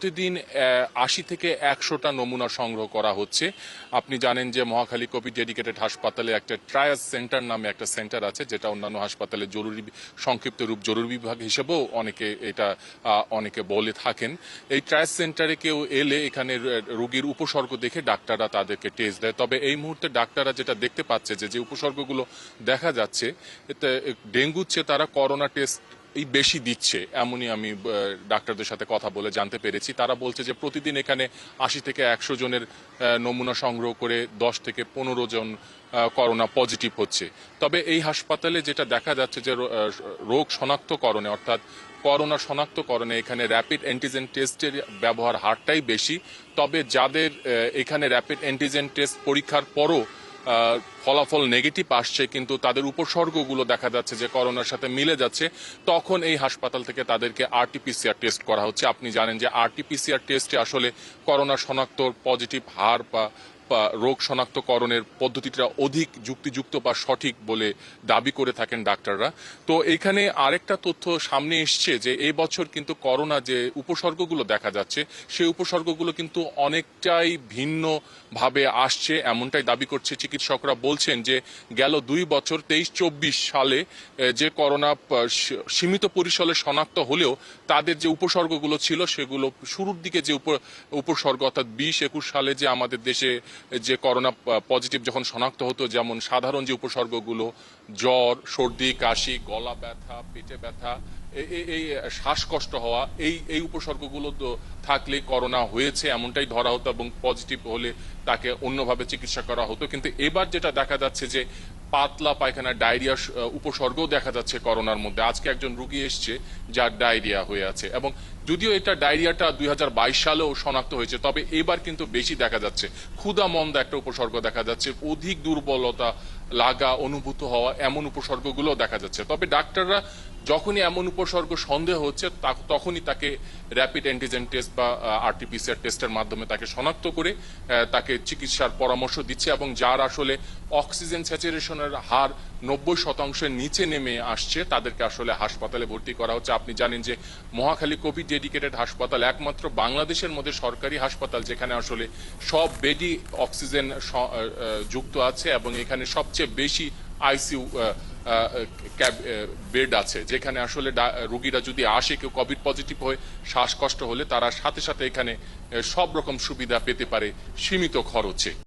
প্রতিদিন আশি থেকে একশোটা নমুনা সংগ্রহ করা হচ্ছে। আপনি জানেন যে মহাখালী কোভিড ডেডিকেটেড হাসপাতালে একটা ট্রায়াস সেন্টার নামে একটা সেন্টার আছে, যেটা অন্যান্য হাসপাতালে জরুরি, সংক্ষিপ্ত রূপ জরুরি বিভাগ হিসেবেও অনেকে এটা অনেকে বলে থাকেন। এই ট্রায়াস সেন্টারে কেউ এলে এখানে রোগীর উপসর্গ দেখে ডাক্তাররা তাদেরকে টেস্ট দেয়। তবে এই মুহূর্তে ডাক্তাররা যেটা দেখতে পাচ্ছে যে যে উপসর্গগুলো দেখা যাচ্ছে ডেঙ্গুর চেয়ে তারা, করোনা টেস্ট বেশি দিচ্ছে, এমনই আমি ডাক্তারদের সাথে কথা বলে জানতে পেরেছি। তারা বলছে যে প্রতিদিন এখানে আশি থেকে একশো জনের নমুনা সংগ্রহ করে দশ থেকে পনেরো জন করোনা পজিটিভ হচ্ছে। তবে এই হাসপাতালে যেটা দেখা যাচ্ছে যে রোগ শনাক্তকরণে, অর্থাৎ করোনা শনাক্তকরণে এখানে র্যাপিড অ্যান্টিজেন টেস্টের ব্যবহার হারটাই বেশি। তবে যাদের এখানে র্যাপিড অ্যান্টিজেন টেস্ট পরীক্ষার পরও ফলাফল নেগেটিভ আসছে, কিন্তু তাদের উপসর্গগুলো দেখা যাচ্ছে যে করোনার সাথে মিলে যাচ্ছে, তখন এই হাসপাতাল থেকে তাদেরকে আরটিপিসিআর টেস্ট করা হচ্ছে। আপনি জানেন যে আরটিপিসিআর টেস্টে আসলে করোনা শনাক্ত পজিটিভ হার বা বা রোগ শনাক্তকরণের পদ্ধতিটা অধিক যুক্তিযুক্ত বা সঠিক বলে দাবি করে থাকেন ডাক্তাররা। তো এখানে আরেকটা তথ্য সামনে এসছে যে, এই বছর কিন্তু করোনা যে উপসর্গগুলো দেখা যাচ্ছে, সেই উপসর্গগুলো কিন্তু অনেকটাই ভিন্ন ভাবে আসছে, এমনটাই দাবি করছে চিকিৎসকরা বলছেন যে, গেল দুই বছর তেইশ চব্বিশ সালে যে করোনা সীমিত পরিসরে শনাক্ত হলেও তাদের যে উপসর্গগুলো ছিল, সেগুলো শুরুর দিকে যে উপ- উপসর্গ অর্থাৎ বিশ একুশ সালে যে আমাদের দেশে যে করোনা পজিটিভ যখন শনাক্ত হতো, যেমন সাধারণ যে উপসর্গগুলো, জ্বর, সর্দি, কাশি, গলা ব্যথা, পেটে ব্যথা এই শ্বাসকষ্ট হওয়া, এই এই উপসর্গগুলো তো থাকলে করোনা হয়েছে এমনটাই ধরা হতো এবং পজিটিভ হলে তাকে অন্যভাবে চিকিৎসা করা হতো। কিন্তু এবার যেটা দেখা যাচ্ছে যে পাতলা পায়খানা ডায়রিয়া উপসর্গ দেখা যাচ্ছে করোনার মধ্যে। আজকে একজন রুগী এসছে যার ডায়রিয়া হয়ে আছে। এবং যদিও এটা ডায়রিয়াটা দুই হাজার বাইশ সালেও শনাক্ত হয়েছে, তবে এবার কিন্তু বেশি দেখা যাচ্ছে। ক্ষুধা মন্দা একটা উপসর্গ দেখা যাচ্ছে। অধিক দুর্বলতা লাগা অনুভূত হওয়া এমন উপসর্গগুলো দেখা যাচ্ছে। তবে ডাক্তাররা যখনই এমন উপসর্গ সন্দেহ হচ্ছে তখনই তাকে র্যাপিড অ্যান্টিজেন টেস্ট বা আরটিপিসিআর টেস্টের মাধ্যমে তাকে শনাক্ত করে তাকে চিকিৎসার পরামর্শ দিচ্ছে এবং যার আসলে অক্সিজেন স্যাচুরেশনের হার নব্বই শতাংশের নিচে নেমে আসছে, তাদেরকে আসলে হাসপাতালে ভর্তি করা হচ্ছে। আপনি জানেন যে মহাখালী কোভিড ডেডিকেটেড হাসপাতাল একমাত্র বাংলাদেশের মধ্যে সরকারি হাসপাতাল যেখানে আসলে সব বেডই অক্সিজেন যুক্ত আছে এবং এখানে সবচেয়ে বেশি আইসিউ বেড আছে, যেখানে আসলে রোগীরা যদি আসে, কেউ কোভিড পজিটিভ হয়ে শ্বাসকষ্ট হলে তারা সাথে সাথে এখানে সব রকম সুবিধা পেতে পারে সীমিত খরচে।